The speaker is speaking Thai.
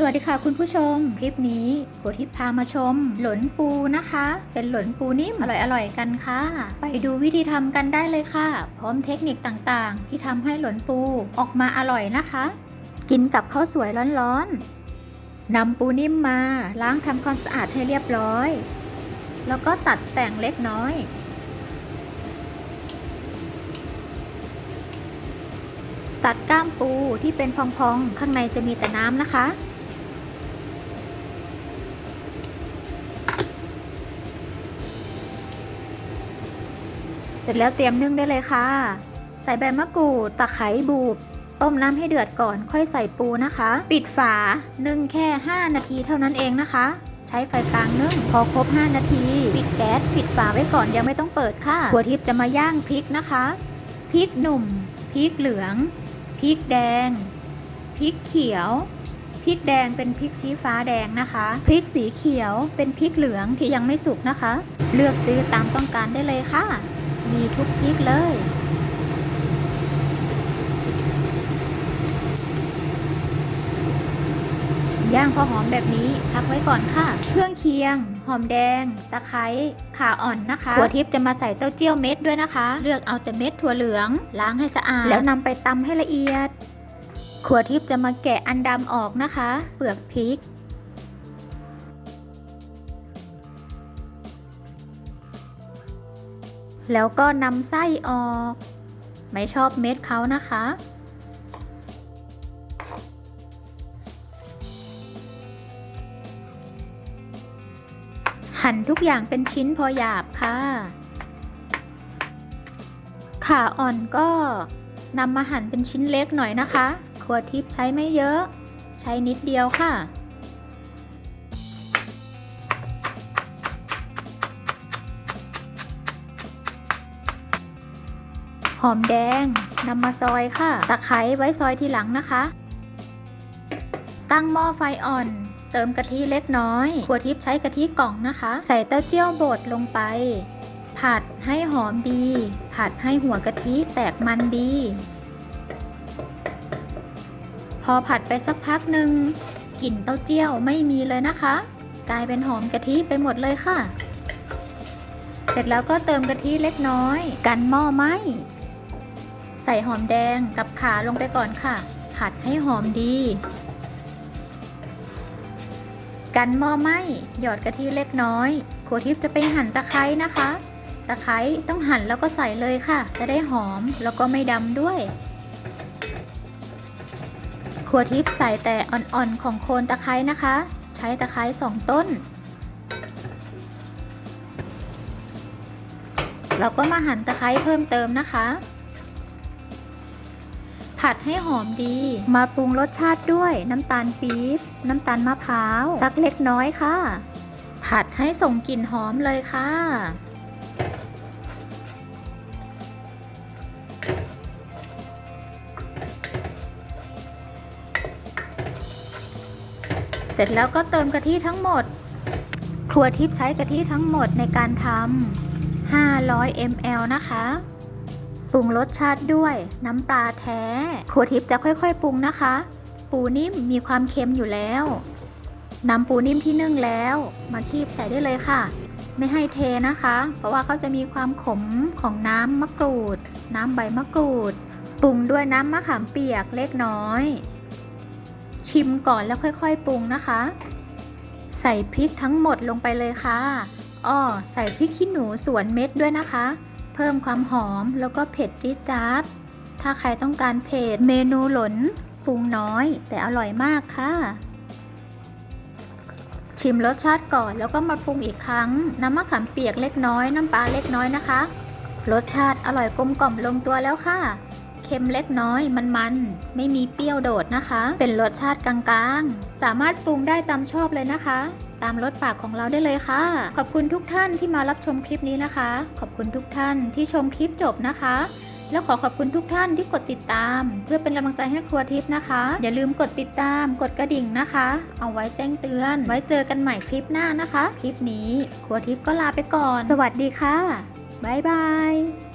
สวัสดีค่ะคุณผู้ชม คลิปนี้โกทิพพามาชม หลนปูนะคะ เป็นหลนปูนิ่มอร่อยๆกันค่ะ ไปดูวิธีทำกันได้เลยค่ะ พร้อมเทคนิคต่างๆ ที่ทำให้หลนปูออกมาอร่อยนะคะ กินกับข้าวสวยร้อนๆนำปูนิ่มมาล้างทำความสะอาดให้เรียบร้อย แล้วก็ตัดแต่งเล็กน้อยตัดก้ามปูที่เป็นพองๆ ข้างในจะมีแต่น้ำนะคะ ร็จแล้วเตรียมนึ่งได้เลยค่ะ ใส่ใบมะกรูดตะไคร้บูบ ต้มน้ำให้เดือดก่อนค่อยใส่ปูนะคะ ปิดฝานึ่งแค่ 5 นาทีเท่านั้นเองนะคะ ใช้ไฟกลางนึ่งพอครบ 5 นาที ปิดแก๊สปิดฝาไว้ก่อนยังไม่ต้องเปิดค่ะหัวทิพย์จะมาย่างพริกนะคะพริกหนุ่มพริกเหลืองพริกแดงพริกเขียวพริกแดงเป็นพริกชี้ฟ้าแดงนะคะพริกสีเขียวเป็นพริกเหลืองที่ยังไม่สุกนะคะ เลือกซื้อตามต้องการได้เลยค่ะ มีทุกพริกเลย ย่างพอหอมแบบนี้พักไว้ก่อนค่ะ เครื่องเคียง หอมแดง ตะไคร้ข่าอ่อนนะคะถั่วทิพย์จะมาใส่เต้าเจี้ยวเม็ดด้วยนะคะ เลือกเอาแต่เม็ดถั่วเหลือง ล้างให้สะอาด แล้วนำไปตำให้ละเอียดขัวทิพย์จะมาแกะอันดำออกนะคะ เปลือกพริก แล้วก็นำไส้ออก ไม่ชอบเม็ดเขานะคะ หั่นทุกอย่างเป็นชิ้นพอหยาบค่ะ ขาอ่อนก็นำมาหั่นเป็นชิ้นเล็กหน่อยนะคะครัวทิพย์ใช้ไม่เยอะ ใช้นิดเดียวค่ะ หอมแดงนำมาซอยค่ะ ตะไคร้ไว้ซอยทีหลังนะคะ ตั้งหม้อไฟอ่อน เติมกะทิเล็กน้อยครัวทิพย์ใช้กะทิกล่องนะคะ ใส่เต้าเจี้ยวบดลงไป ผัดให้หอมดี ผัดให้หัวกะทิแตกมันดี พอผัดไปสักพักหนึ่งกลิ่นเต้าเจี้ยวไม่มีเลยนะคะ กลายเป็นหอมกะทิไปหมดเลยค่ะ เสร็จแล้วก็เติมกะทิเล็กน้อย กันหม้อไหม ส่หอมแดงกับขาลงไปก่อนค่ะ ผัดให้หอมดี กันหม้อไหมหยอดกะทิเล็กน้อยครัวทิพย์จะไปหั่นตะไคร้นะคะ ตะไคร้ต้องหั่นแล้วก็ใส่เลยค่ะ จะได้หอมแล้วก็ไม่ดำด้วยครัวทิพย์ใส่แต่อ่อนๆของโคนตะไคร้นะคะ ใช้ตะไคร้สองต้น เราก็มาหั่นตะไคร้เพิ่มเติมนะคะ ผัดให้หอมดี มาปรุงรสชาติด้วยน้ำตาลปี๊บ น้ำตาลมะพร้าว สักเล็กน้อยค่ะ ผัดให้ส่งกลิ่นหอมเลยค่ะ เสร็จแล้วก็เติมกะทิทั้งหมด ครัวทิพย์ใช้กะทิทั้งหมดในการทำ500 ml นะคะ ปรุงรสชาติด้วยน้ำปลาแท้ครัวทิพย์จะค่อยๆ ปรุงนะคะ ปูนิ่มมีความเค็มอยู่แล้วนำปูนิ่มที่นึ่งแล้ว มาคีบใส่ได้เลยค่ะ ไม่ให้เทนะคะ เพราะว่าเขาจะมีความขมของน้ำมะกรูด น้ำใบมะกรูด ปรุงด้วยน้ำมะขามเปียกเล็กน้อย ชิมก่อนแล้วค่อยๆ ปรุงนะคะ ใส่พริกทั้งหมดลงไปเลยค่ะอ้อใส่พริกขี้หนูสวนเม็ดด้วยนะคะ เพิ่มความหอมแล้วก็เผ็ดจี๊ดจ๊าด ถ้าใครต้องการเผ็ดเมนูหลนปรุงน้อย แต่อร่อยมากค่ะ ชิมรสชาติก่อนแล้วก็มาปรุงอีกครั้ง น้ำมะขามเปียกเล็กน้อย น้ำปลาเล็กน้อยนะคะ รสชาติอร่อยกลมกล่อมลงตัวแล้วค่ะเค็มเล็กน้อยมันๆ ไม่มีเปรี้ยวโดดนะคะ เป็นรสชาติกลางๆ สามารถปรุงได้ตามชอบเลยนะคะ ตามรสปากของเราได้เลยค่ะ ขอบคุณทุกท่านที่มารับชมคลิปนี้นะคะ ขอบคุณทุกท่านที่ชมคลิปจบนะคะ แล้วขอขอบคุณทุกท่านที่กดติดตาม เพื่อเป็นกำลังใจให้ครัวทิพย์นะคะ อย่าลืมกดติดตามกดกระดิ่งนะคะ เอาไว้แจ้งเตือน ไว้เจอกันใหม่คลิปหน้านะคะ คลิปนี้ครัวทิพย์ก็ลาไปก่อน สวัสดีค่ะบ๊ายบาย